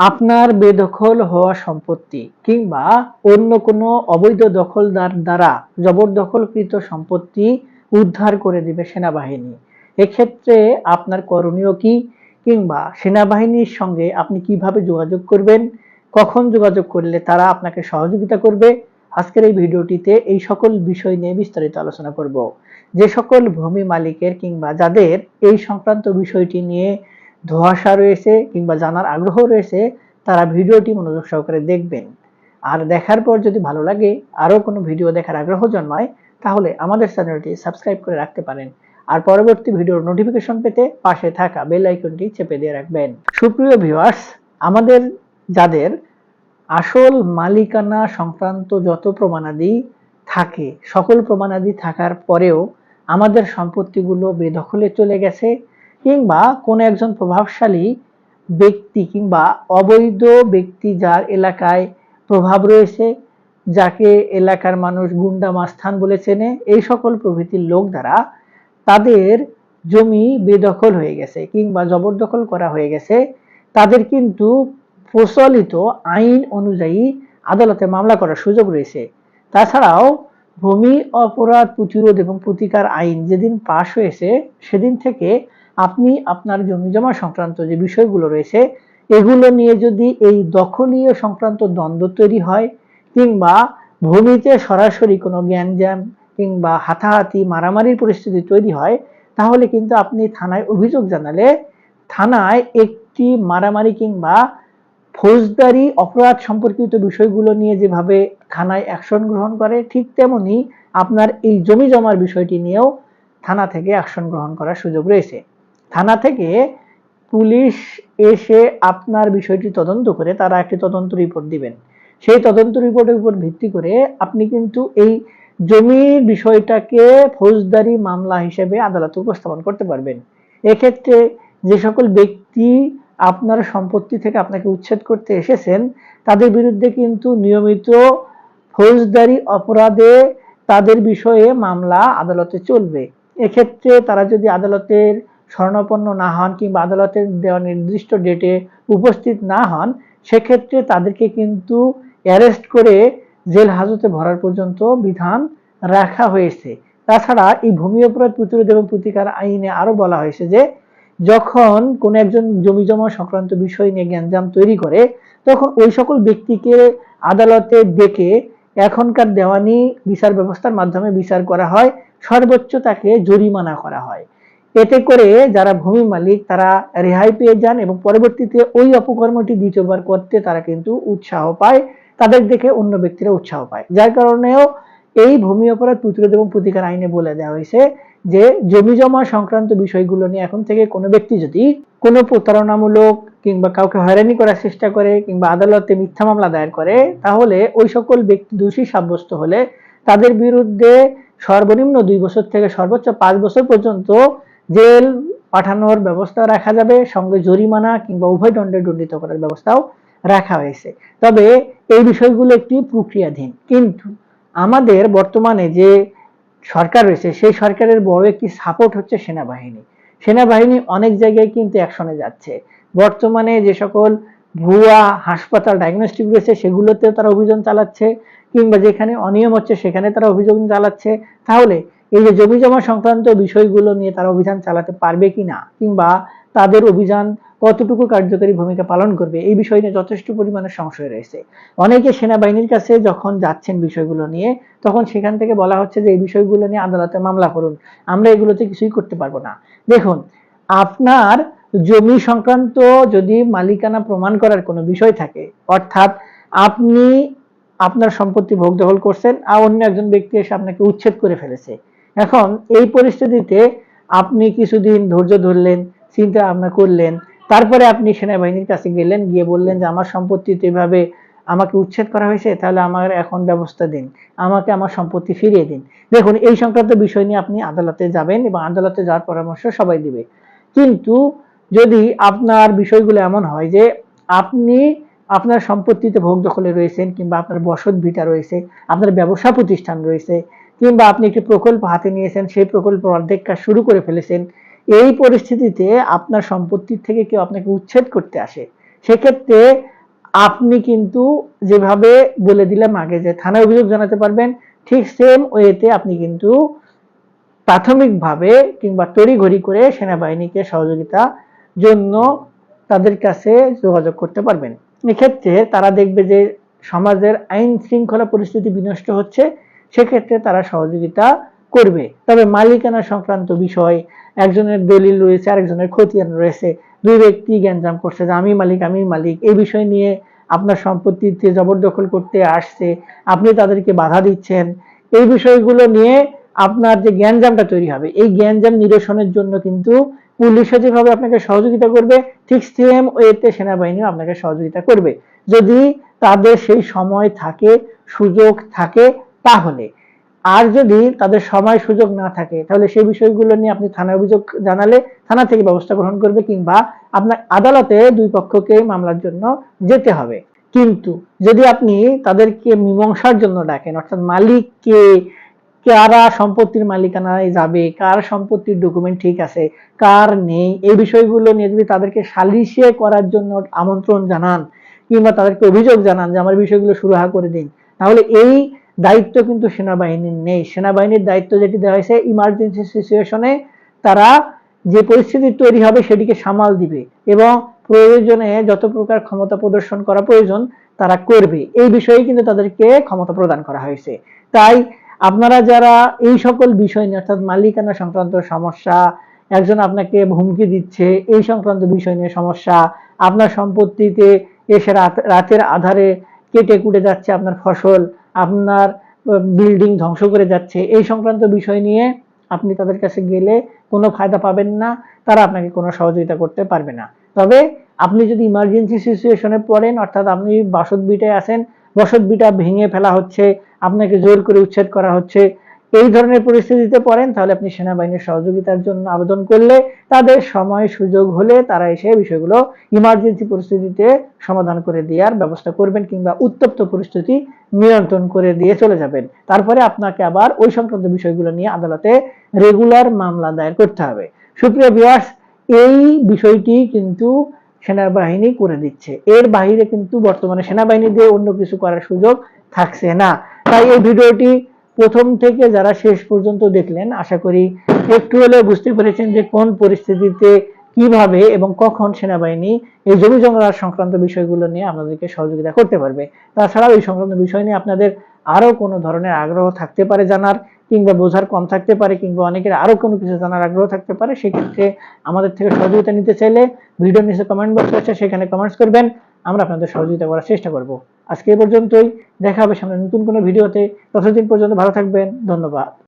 আপনার বেদখল হওয়া সম্পত্তি কিংবা অন্য কোনো অবৈধ দখলদার দ্বারা জবরদখলকৃত সম্পত্তি উদ্ধার করে দিবে সেনাবাহিনী। এক্ষেত্রে আপনার করণীয় কি? কিংবা সেনাবাহিনীর সঙ্গে আপনি কীভাবে যোগাযোগ করবেন? কখন যোগাযোগ করলে তারা আপনাকে সহযোগিতা করবে? আজকের এই ভিডিওটিতে এই সকল বিষয় নিয়ে বিস্তারিত আলোচনা করব। যে সকল ভূমি মালিকের কিংবা যাদের এই সংক্রান্ত বিষয়টি নিয়ে ধোঁয়াশা রয়েছে কিংবা জানার আগ্রহ রয়েছে, তারা ভিডিওটি মনোযোগ সহকারে দেখবেন। আর দেখার পর যদি ভালো লাগে, আরও কোনো ভিডিও দেখার আগ্রহ জন্মায়, তাহলে আমাদের চ্যানেলটি সাবস্ক্রাইব করে রাখতে পারেন। আর পরবর্তী ভিডিওর নোটিফিকেশন পেতে পাশে থাকা বেল আইকনটি চেপে দিয়ে রাখবেন। সুপ্রিয় ভিউয়ার্স, আমাদের যাদের আসল মালিকানা সংক্রান্ত যত প্রমাণাদি থাকে, সকল প্রমাণাদি থাকার পরেও আমাদের সম্পত্তিগুলো বেদখলে চলে গেছে কিংবা কোনো একজন প্রভাবশালী ব্যক্তি কিংবা অবৈধ ব্যক্তি যার এলাকায় প্রভাব রয়েছে, যাকে এলাকার মানুষ গুন্ডা মাস্থান বলে চেনে, এই সকল প্রভৃতির লোক দ্বারা তাদের জমি বেদখল হয়ে গেছে কিংবা জবরদখল করা হয়ে গেছে। তাদের কিন্তু প্রচলিত আইন অনুযায়ী আদালতে মামলা করার সুযোগ রয়েছে। তাছাড়াও ভূমি অপরাধ প্রতিরোধ এবং প্রতিকার আইন যেদিন পাশ হয়েছে, সেদিন থেকে আপনি আপনার জমি জমা সংক্রান্ত যে বিষয়গুলো রয়েছে, এগুলো নিয়ে যদি এই দখলীয় সংক্রান্ত দ্বন্দ্ব তৈরি হয়, কিংবা ভূমিতে সরাসরি কোনো জ্ঞানজ্যাম কিংবা হাতাহাতি মারামারির পরিস্থিতি তৈরি হয়, তাহলে কিন্তু আপনি থানায় অভিযোগ জানালে থানায় একটি মারামারি কিংবা ফৌজদারি অপরাধ সম্পর্কিত বিষয়গুলো নিয়ে যেভাবে থানায় অ্যাকশন গ্রহণ করে, ঠিক তেমনি আপনার এই জমি জমার বিষয়টি নিয়েও থানা থেকে অ্যাকশন গ্রহণ করার সুযোগ রয়েছে। থেকে পুলিশ এসে আপনার বিষয়টি তদন্ত করে তারা একটি তদন্ত রিপোর্ট দিবেন। সেই তদন্ত রিপোর্টের উপর ভিত্তি করে আপনি কিন্তু এই জমির বিষয়টাকে ফৌজদারি মামলা হিসেবে আদালতে উপস্থাপন করতে পারবেন। এক্ষেত্রে যে সকল ব্যক্তি আপনার সম্পত্তি থেকে আপনাকে উচ্ছেদ করতে এসেছেন, তাদের বিরুদ্ধে কিন্তু নিয়মিত ফৌজদারি অপরাধে তাদের বিষয়ে মামলা আদালতে চলবে। এক্ষেত্রে তারা যদি আদালতের স্বর্ণপন্ন না হন কিংবা আদালতের দেওয়া নির্দিষ্ট ডেটে উপস্থিত না হন, সেক্ষেত্রে তাদেরকে কিন্তু অ্যারেস্ট করে জেল হাজতে ভরার পর্যন্ত বিধান রাখা হয়েছে। তাছাড়া এই ভূমি অপরাধ প্রতিরোধ এবং প্রতিকার আইনে আরও বলা হয়েছে যে, যখন কোন একজন জমি জমা সংক্রান্ত বিষয় নিয়ে জ্ঞানজাম তৈরি করে, তখন ওই সকল ব্যক্তিকে আদালতে ডেকে এখনকার দেওয়ানি বিচার ব্যবস্থার মাধ্যমে বিচার করা হয়, সর্বোচ্চ তাকে জরিমানা করা হয়। এতে করে যারা ভূমি মালিক, তারা রেহাই পেয়ে যান এবং পরবর্তীতে ওই অপকর্মটি দ্বিতীয়বার করতে তারা কিন্তু উৎসাহ পায়, তাদের দেখে অন্য ব্যক্তিরা উৎসাহ পায়। যার কারণেও এই ভূমি অপরাধ প্রতিরোধ এবং প্রতিকার আইনে বলে দেওয়া হয়েছে যে, জমি জমা সংক্রান্ত বিষয়গুলো নিয়ে এখন থেকে কোনো ব্যক্তি যদি কোনো প্রতারণামূলক কিংবা কাউকে হয়রানি করার চেষ্টা করে কিংবা আদালতে মিথ্যা মামলা দায়ের করে, তাহলে ওই সকল ব্যক্তি দোষী সাব্যস্ত হলে তাদের বিরুদ্ধে সর্বনিম্ন দুই বছর থেকে সর্বোচ্চ পাঁচ বছর পর্যন্ত জেল পাঠানোর ব্যবস্থা রাখা যাবে, সঙ্গে জরিমানা কিংবা উভয় দণ্ডে দণ্ডিত করার ব্যবস্থাও রাখা হয়েছে। তবে এই বিষয়গুলো একটি প্রক্রিয়াধীন। কিন্তু আমাদের বর্তমানে যে সরকার রয়েছে, সেই সরকারের বড় একটি সাপোর্ট হচ্ছে সেনাবাহিনী। সেনাবাহিনী অনেক জায়গায় কিন্তু অ্যাকশনে যাচ্ছে। বর্তমানে যে সকল ভুয়া হাসপাতাল ডায়াগনস্টিক রয়েছে, সেগুলোতেও তারা অভিযান চালাচ্ছে, কিংবা যেখানে অনিয়ম হচ্ছে সেখানে তারা অভিযোগ চালাচ্ছে। তাহলে এই যে জমি জমা সংক্রান্ত বিষয়গুলো নিয়ে তারা অভিযান চালাতে পারবে কি না? কিংবা তাদের অভিযান কতটুকু কার্যকরী ভূমিকা পালন করবে? এই বিষয় নিয়ে যথেষ্ট পরিমাণে সংশয় রয়েছে। অনেকে সেনাবাহিনীর কাছে যখন যাচ্ছেন বিষয়গুলো নিয়ে, তখন সেখান থেকে বলা হচ্ছে যে, এই বিষয়গুলো নিয়ে আদালতে মামলা করুন। আমরা এগুলোতে কিছুই করতে পারব না। দেখুন, আপনার জমি সংক্রান্ত যদি মালিকানা প্রমাণ করার কোনো বিষয় থাকে, অর্থাৎ আপনি আপনার সম্পত্তি ভোগ দখল করছেন আর অন্য একজন ব্যক্তি এসে আপনাকে উচ্ছেদ করে ফেলেছে। এখন এই পরিস্থিতিতে আপনি কিছুদিন ধৈর্য ধরলেন, চিন্তা ভাবনা করলেন, তারপরে আপনি সেনাবাহিনীর কাছে গেলেন, গিয়ে বললেন যে, আমার সম্পত্তিতে এভাবে আমাকে উচ্ছেদ করা হয়েছে, তাহলে আমার এখন ব্যবস্থা দিন, আমাকে আমার সম্পত্তি ফিরিয়ে দিন। দেখুন, এই সংক্রান্ত বিষয় নিয়ে আপনি আদালতে যাবেন এবং আদালতে যাওয়ার পরামর্শ সবাই দিবে। কিন্তু যদি আপনার বিষয়গুলো এমন হয় যে আপনি আপনার সম্পত্তিতে ভোগ দখলে রয়েছেন কিংবা আপনার বসত ভিটা রয়েছে, আপনার ব্যবসা প্রতিষ্ঠান রয়েছে, কিংবা আপনি একটি প্রকল্প হাতে নিয়েছেন, সেই প্রকল্প অর্ধেক কাজ শুরু করে ফেলেছেন, এই পরিস্থিতিতে আপনার সম্পত্তির থেকে কেউ আপনাকে উচ্ছেদ করতে আসে। সেক্ষেত্রে আপনি কিন্তু যেভাবে বলে দিলাম আগে যে থানায় অভিযোগ জানাতে পারবেন, ঠিক সেম ওয়েতে আপনি কিন্তু প্রাথমিকভাবে কিংবা তড়িঘড়ি করে সেনাবাহিনীকে সহযোগিতা জন্য তাদের কাছে যোগাযোগ করতে পারবেন। এক্ষেত্রে তারা দেখবে যে সমাজের আইন শৃঙ্খলা পরিস্থিতি বিনষ্ট হচ্ছে, সেক্ষেত্রে তারা সহযোগিতা করবে। তবে মালিকানা সংক্রান্ত বিষয়, একজনের দলিল রয়েছে, আরেকজনের খতিয়ান রয়েছে, দুই ব্যক্তি গ্যাঞ্জাম করছে যে আমি মালিক আমি মালিক, এই বিষয় নিয়ে আপনার সম্পত্তিতে জবরদখল করতে আসছে, আপনি তাদেরকে বাধা দিচ্ছেন, এই বিষয়গুলো নিয়ে আপনার যে জ্ঞানজামটা তৈরি হবে, এই জ্ঞানজাম নিরসনের জন্য কিন্তু পুলিশও যেভাবে আপনাকে সহযোগিতা করবে, ঠিক সেম ওয়েতে সেনাবাহিনীও আপনাকে সহযোগিতা করবে। যদি তাদের সেই সময় থাকে, সুযোগ থাকে, তাহলে। আর যদি তাদের সময় সুযোগ না থাকে, তাহলে সেই বিষয়গুলো নিয়ে আপনি থানায় অভিযোগ জানালে থানা থেকে ব্যবস্থা গ্রহণ করবে কিংবা আপনার আদালতে দুই পক্ষকে মামলার জন্য যেতে হবে। কিন্তু যদি আপনি তাদেরকে মীমাংসার জন্য ডাকেন, অর্থাৎ মালিককে কারা সম্পত্তির মালিকানায় যাবে, কার সম্পত্তির ডকুমেন্ট ঠিক আছে, কার নেই, এই বিষয়গুলো নিয়ে যদি তাদেরকে সালিশে করার জন্য আমন্ত্রণ জানান, কিংবা তাদেরকে অভিযোগ জানান যে আমার বিষয়গুলো সুরাহা করে দিন, তাহলে এই দায়িত্ব কিন্তু সেনাবাহিনীর নেই। সেনাবাহিনীর দায়িত্ব যেটি দেওয়া হয়েছে ইমার্জেন্সি সিচুয়েশনে তারা যে পরিস্থিতি তৈরি হবে সেটিকে সামাল দিবে এবং প্রয়োজনে যত প্রকার ক্ষমতা প্রদর্শন করা প্রয়োজন, তারা করবে। এই বিষয়ে কিন্তু তাদেরকে ক্ষমতা প্রদান করা হয়েছে। তাই আপনারা যারা এই সকল বিষয় নিয়ে, অর্থাৎ মালিকানা সংক্রান্ত সমস্যা, একজন আপনাকে হুমকি দিচ্ছে, এই সংক্রান্ত বিষয় নিয়ে সমস্যা, আপনার সম্পত্তিতে এসে রাত, রাতের আধারে কেটে কুটে যাচ্ছে আপনার ফসল, আপনার বিল্ডিং ধ্বংস করে যাচ্ছে, এই সংক্রান্ত বিষয় নিয়ে আপনি তাদের কাছে গেলে কোনো ফায়দা পাবেন না, তারা আপনাকে কোনো সহযোগিতা করতে পারবে না। তবে আপনি যদি ইমার্জেন্সি সিচুয়েশনে পড়েন, অর্থাৎ আপনি বাসত বিটে আছেন বসত বিটা ভেঙে ফেলা হচ্ছে, আপনাকে জোর করে উচ্ছেদ করা হচ্ছে। এই ধরনের পরিস্থিতিতে পড়েন, তাহলে আপনি সেনাবাহিনীর সহযোগিতার জন্য আবেদন করলে তাদের সময় সুযোগ হলে তারা এসে বিষয়গুলো ইমার্জেন্সি পরিস্থিতিতে সমাধান করে দেওয়ার ব্যবস্থা করবেন কিংবা উত্তপ্ত পরিস্থিতি নিয়ন্ত্রণ করে দিয়ে চলে যাবেন। তারপরে আপনাকে আবার ওই সংক্রান্ত বিষয়গুলো নিয়ে আদালতে রেগুলার মামলা দায়ের করতে হবে। সুপ্রিয় ভিউয়ার্স এই বিষয়টি কিন্তু সেনাবাহিনী করে দিচ্ছে। এর বাইরে কিন্তু বর্তমানে সেনাবাহিনী দিয়ে অন্য কিছু করার সুযোগ থাকছে না। তাই এই ভিডিওটি প্রথম থেকে যারা শেষ পর্যন্ত দেখলেন, আশা করি একটু হলেও বুঝতে পেরেছেন যে কোন পরিস্থিতিতে কীভাবে এবং কখন সেনাবাহিনী এই জমি জমা সংক্রান্ত বিষয়গুলো নিয়ে আপনাদেরকে সহযোগিতা করতে পারবে। তাছাড়াও এই সংক্রান্ত বিষয় নিয়ে আপনাদের আরও কোনো ধরনের আগ্রহ থাকতে পারে জানার কিংবা বোঝার কম থাকতে পারে, কিংবা অনেকের আরও কোনো কিছু জানার আগ্রহ থাকতে পারে, সেক্ষেত্রে আমাদের থেকে সহযোগিতা নিতে চাইলে ভিডিও নিচে কমেন্ট বক্স আছে, সেখানে কমেন্টস করবেন। আমরা আপনাদের সহযোগিতা করার চেষ্টা করব। আজকে এই পর্যন্তই। দেখা হবে সামনে নতুন কোনো ভিডিওতে। ততদিন পর্যন্ত ভালো থাকবেন। ধন্যবাদ।